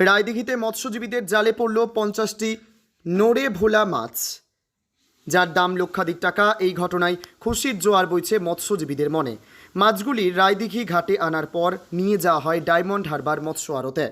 রায়দিঘিতে মৎস্যজীবীদের জালে পড়ল পঞ্চাশটি নোড়ে ভোলা মাছ। যার দাম লক্ষাধিক টাকা, এই ঘটনায় খুশির জোয়ার বইছে মৎস্যজীবীদের মনে। মাছগুলি রায়দিঘি ঘাটে আনার পর নিয়ে যাওয়া হয় ডায়মন্ড হারবার মৎস্য আড়তে।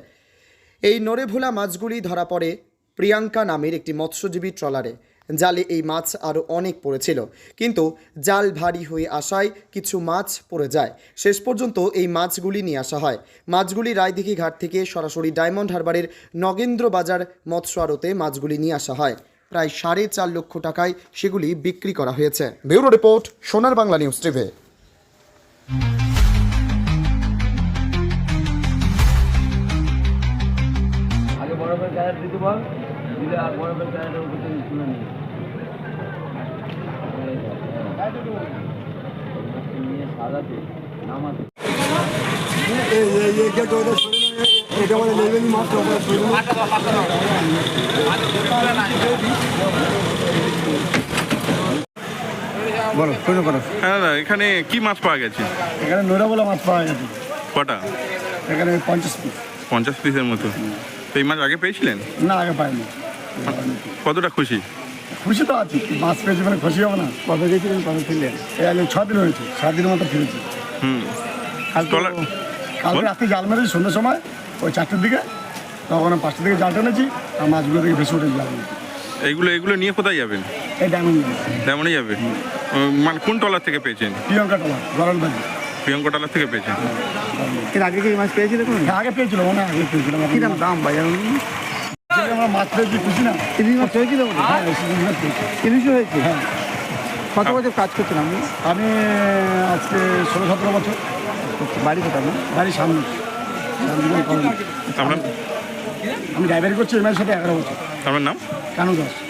এই নড়ে ভোলা মাছগুলি ধরা পড়ে প্রিয়াঙ্কা নামের একটি মৎস্যজীবী ট্রলারে। জালে এই মাছ আরও অনেক পড়েছিল। কিন্তু জাল ভারী হয়ে আসায় কিছু মাছ পড়ে যায়। শেষ পর্যন্ত এই মাছগুলি নিয়ে আসা হয়। মাছগুলি রায়দিঘি ঘাট থেকে সরাসরি ডায়মন্ড হারবারের নগেন্দ্র বাজার মৎস্য আড়তে মাছগুলি নিয়ে আসা হয়। প্রায় সাড়ে চার লক্ষ টাকায় সেগুলি বিক্রি করা হয়েছে। ব্যুরো রিপোর্ট, সোনার বাংলা নিউজ টিভি। আগে বরফের ক্যারেট দিতে বল। বলো করো হ্যাঁ দাদা এখানে কি মাছ পাওয়া গেছে? এখানে নোরাবোলা মাছ পাওয়া গেছে। কটা? এখানে পঞ্চাশ পিস পঞ্চাশ পিসের মতো। তো এই মাছ আগে পেয়েছিলেন? না আগে পাইনি। কতটা খুশি? খুশি তো আছি। মাছ পেয়েছি মানে খুশি হবে না। কবে গেছিলেন কবে ফিরলেন এই আগে ছ দিন হয়েছে সাত দিনের মতো ফিরেছি। হুম। কালকে ট্রলার- কালকে। রাত্রে জাল মেরেছি সন্ধ্যের সময় ওই চারটের দিকে। তখন পাঁচটার দিকে জাল টেনেছি আর মাছগুলো থেকে ভেসে উঠেছি জাল। এইগুলো এগুলো নিয়ে কোথায় যাবেন? এই ডায়মন্ড তেমনই যাবে? মানে কোন টলার থেকে পেয়েছেন? প্রিয়ঙ্কা টলা গরলবাজি প্রিয়ঙ্কা টলার থেকে পেয়েছেন? এর আগে কি মাছ পেয়েছিল আগে পেয়েছিল মনে আগে পেয়েছিলাম কি দাম দাম বাজার আমরা মাছ পেয়েছি খুশি না? ইলিশ মাছ? হ্যাঁ ইলিশ মাছ পেয়েছি ইলিশও হয়েছে হ্যাঁ। কত বছর কাজ করছেন আপনি? আমি আজকে ষোলো সতেরো বছর। বাড়ি কোথায়? বাড়ির সামনে। আমি ড্রাইভারি করছি এর সাথে এগারো বছর। আমার নাম? কানু দাস।